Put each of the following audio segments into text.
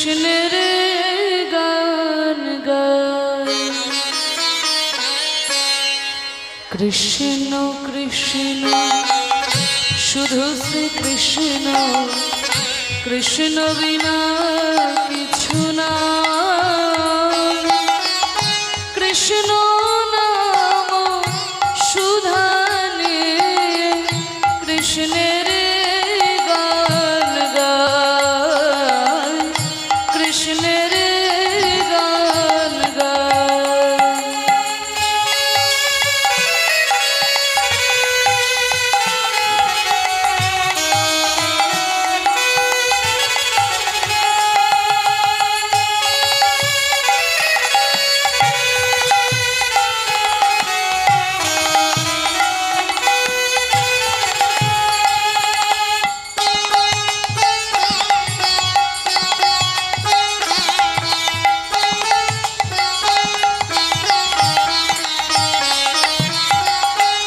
কৃষ্ণের গান গায় কৃষ্ণ কৃষ্ণ, শুধু শ্রী কৃষ্ণ কৃষ্ণ বিনা কিছু না কৃষ্ণ নাম সুধানে, কৃষ্ণের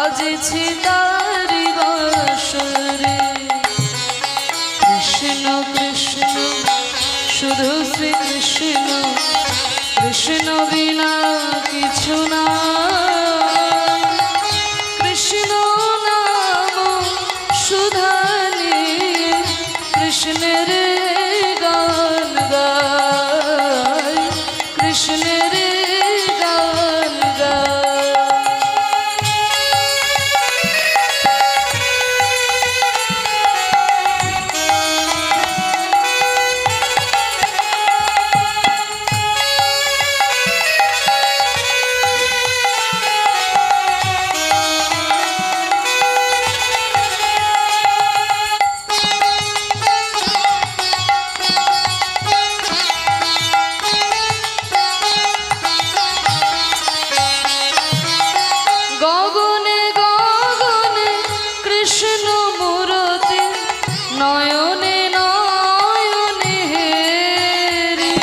বাজেছে তারি বাসরে। কৃষ্ণ কৃষ্ণ শুধু শ্রী কৃষ্ণ কৃষ্ণ বিনা কিছু না। নয়নে নয়নে হেরি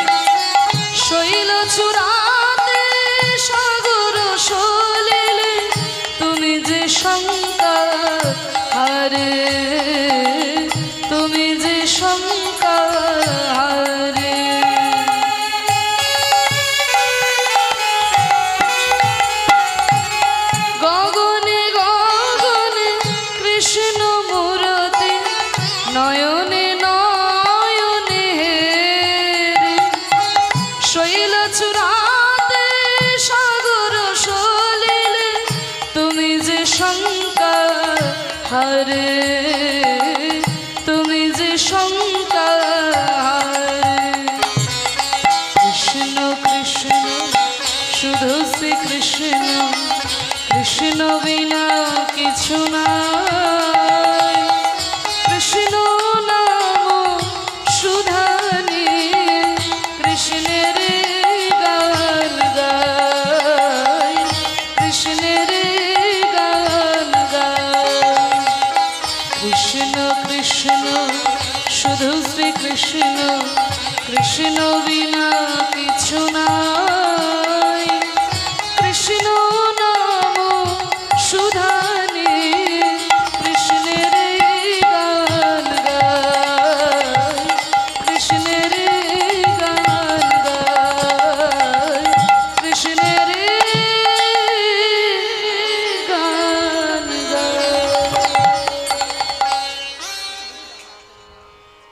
শৈল চূড়াতে সাগর তুমি যে শঙ্কর হারে হরে তুমি যে হরে। কৃষ্ণ কৃষ্ণ শুধু শ্রী কৃষ্ণ কৃষ্ণ বিনা কিছু না। শুধু